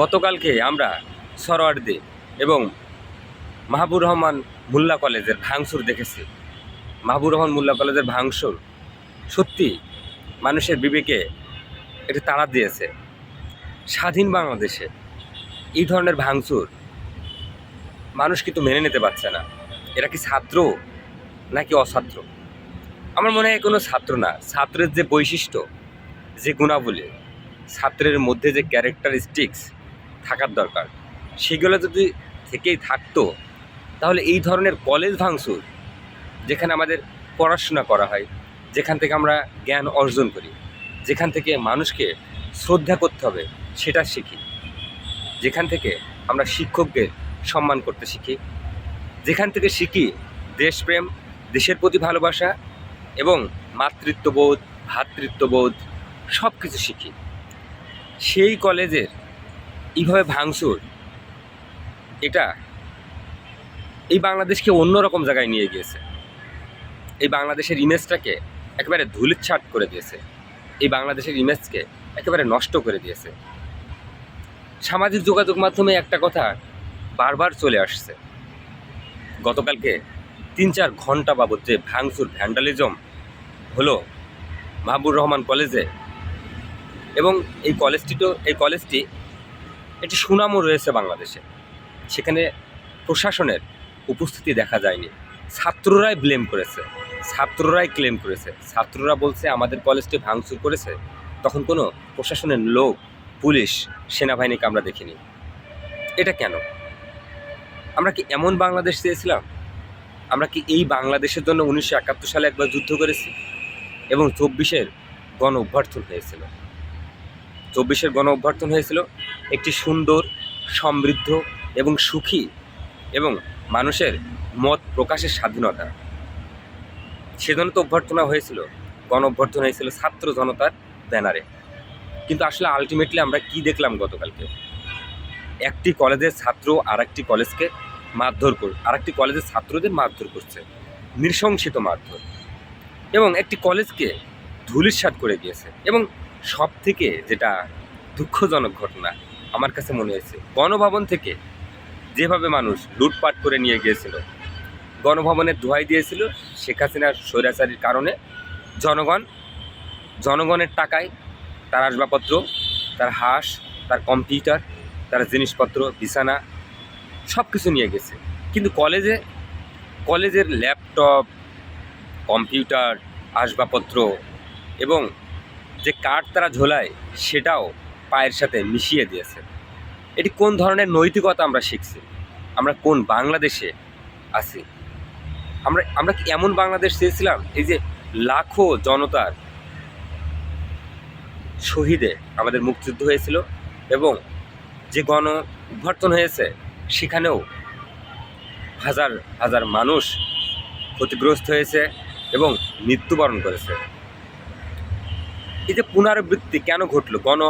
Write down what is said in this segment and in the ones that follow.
গতকালকে আমরা সরোয়ার্দে এবং মাহবুর রহমান মোল্লা কলেজের ভাঙচুর দেখেছি। মাহবুর রহমান মোল্লা কলেজের ভাঙচুর সত্যি মানুষের বিবেকে এটি তাড়া দিয়েছে। স্বাধীন বাংলাদেশে এই ধরনের ভাঙচুর মানুষ কিন্তু মেনে নিতে পারছে না। এরা কি ছাত্র নাকি অছাত্র? আমার মনে হয় কোনো ছাত্র না, ছাত্রের যে বৈশিষ্ট্য, যে গুণাবলী, ছাত্রের মধ্যে যে ক্যারেক্টারিস্টিক্স থাকার দরকার। সেগুলো যদি থেকেই থাকতো, তাহলে এই ধরনের কলেজ ভাঙচুর, যেখানে আমাদের পড়াশোনা করা হয়, যেখান থেকে আমরা জ্ঞান অর্জন করি, যেখান থেকে মানুষকে শ্রদ্ধা করতে হবে, সেটা শিখি। যেখান থেকে আমরা শিক্ষকদের সম্মান করতে শিখি, যেখান থেকে শিখি দেশপ্রেম, দেশের প্রতি ভালোবাসা এবং মাতৃত্ববোধ ভ্রাতৃত্ববোধ সব কিছু শিখি। সেই কলেজের এইভাবে ভাঙচুর, এটা এই বাংলাদেশকে অন্যরকম জায়গায় নিয়ে গিয়েছে। এই বাংলাদেশের ইমেজটাকে একেবারে ধুলিচ্ছাট করে দিয়েছে। এই বাংলাদেশের ইমেজকে একেবারে নষ্ট করে দিয়েছে। সামাজিক যোগাযোগ মাধ্যমে একটা কথা বারবার চলে আসছে। গতকালকে তিন চার ঘণ্টা বাবদ যে ভাঙচুর, ভ্যান্ডালিজম হলো মাহবুর রহমান কলেজে এবং এই কলেজটি তো, এই কলেজটি একটি সুনামও রয়েছে বাংলাদেশে। সেখানে প্রশাসনের উপস্থিতি দেখা যায়নি। ছাত্ররাই ব্লেম করেছে। ছাত্ররাই ক্লেম করেছে। ছাত্ররা বলছে, আমাদের কলেজটি ভাঙচুর করেছে। তখন কোনো প্রশাসনের লোক, পুলিশ, সেনাবাহিনীকে আমরা দেখিনি। এটা কেন? আমরা কি এমন বাংলাদেশ চেয়েছিলাম? আমরা কি এই বাংলাদেশের জন্য উনিশশো একাত্তর সালে একবার যুদ্ধ করেছি? এবং চব্বিশের গণ অভ্যর্থন হয়েছিল। চব্বিশের গণ অভ্যর্থন হয়েছিল একটি সুন্দর, সমৃদ্ধ এবং সুখী এবং মানুষের মত প্রকাশের স্বাধীনতা। সেজন্য তো অভ্যর্থনা হয়েছিল, গণ অভ্যর্থনা হয়েছিল ছাত্র জনতার ব্যানারে। কিন্তু আসলে আলটিমেটলি আমরা কি দেখলাম গতকালকে? একটি কলেজের ছাত্র আর একটি কলেজকে মারধর কর আর একটি কলেজের ছাত্রদের মারধর করছে, নৃশংসিত মারধর। এবং একটি কলেজকে ধুলিস্বাদ করে দিয়েছে এবং সব থেকে যেটা দুঃখজনক ঘটনা আমার কাছে মনে হয়েছে। গণভবন থেকে যেভাবে মানুষ লুটপাট করে নিয়ে গিয়েছিল, গণভবনের দোহাই দিয়েছিল শেখ হাসিনার স্বৈরাচারীর কারণে, জনগণ, জনগণের টাকায় তার আসবাবপত্র, তার হাঁস, তার কম্পিউটার, তার জিনিসপত্র, বিছানা সব কিছু নিয়ে গেছে। কিন্তু কলেজে, কলেজের ল্যাপটপ, কম্পিউটার, আসবাবপত্র এবং যে কার্ড তারা ঝোলায়, সেটাও পায়ের সাথে মিশিয়ে দিয়েছে। এটি কোন ধরনের নৈতিকতা আমরা শিখছি? আমরা কোন বাংলাদেশে আছি? আমরা আমরা কি এমন বাংলাদেশ চেয়েছিলাম? এই যে লাখো জনতার শহীদে আমাদের মুক্তিযুদ্ধ হয়েছিল এবং যে গণ অভ্যর্থন হয়েছে, সেখানেও হাজার হাজার মানুষ ক্ষতিগ্রস্ত হয়েছে এবং মৃত্যুবরণ করেছে। এই যে পুনরাবৃত্তি কেন ঘটলো? গণ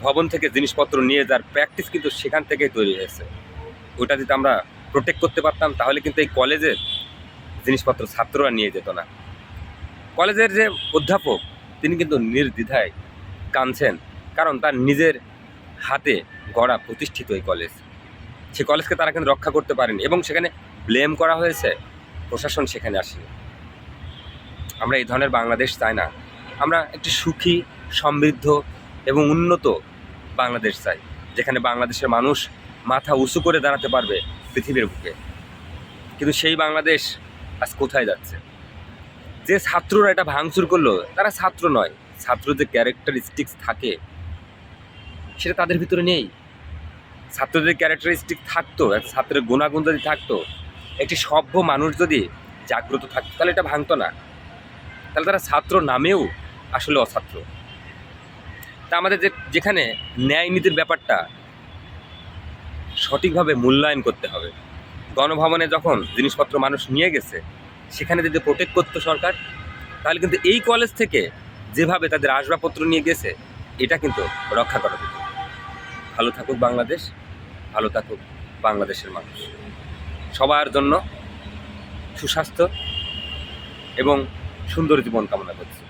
ভবন থেকে জিনিসপত্র নিয়ে যাওয়ার প্র্যাকটিস কিন্তু সেখান থেকেই তৈরি হয়েছে। ওটা যদি আমরা প্রোটেক্ট করতে পারতাম, তাহলে কিন্তু এই কলেজের জিনিসপত্র ছাত্ররা নিয়ে যেত না। কলেজের যে অধ্যাপক, তিনি কিন্তু নির্দ্বিধায় কাঁদছেন, কারণ তার নিজের হাতে গড়া প্রতিষ্ঠিত এই কলেজ। সে কলেজকে তারা কিন্তু রক্ষা করতে পারেনি এবং সেখানে ব্লেম করা হয়েছে, প্রশাসন সেখানে আসেনি। আমরা এই ধরনের বাংলাদেশ চাই না। আমরা একটি সুখী, সমৃদ্ধ এবং উন্নত বাংলাদেশ চাই, যেখানে বাংলাদেশের মানুষ মাথা উঁচু করে দাঁড়াতে পারবে পৃথিবীর বুকে। কিন্তু সেই বাংলাদেশ আজ কোথায় যাচ্ছে? যে ছাত্ররা এটা ভাঙচুর করল, তারা ছাত্র নয় ছাত্র যে ক্যারেক্টারিস্টিক্স থাকে, সেটা তাদের ভিতরে নেই। ছাত্রদের ক্যারেক্টারিস্টিক থাকতো ছাত্রের গুণাগুণ যদি থাকতো, একটি সভ্য মানুষ যদি জাগ্রত থাকতো, তাহলে এটা ভাঙতো না। তাহলে তারা ছাত্র নামেও আসলে অছাত্র। তা আমাদের যে, যেখানে ন্যায় নীতির ব্যাপারটা সঠিকভাবে মূল্যায়ন করতে হবে। গণভবনে যখন জিনিসপত্র মানুষ নিয়ে গেছে, সেখানে যদি প্রোটেক্ট করতো সরকার, তাহলে কিন্তু এই কলেজ থেকে যেভাবে তাদের আসবাবপত্র নিয়ে গেছে, এটা কিন্তু রক্ষা করা যেত। ভালো থাকুক বাংলাদেশ, ভালো থাকুক বাংলাদেশের মানুষ। সবার জন্য সুস্বাস্থ্য এবং সুন্দর জীবন কামনা করছি।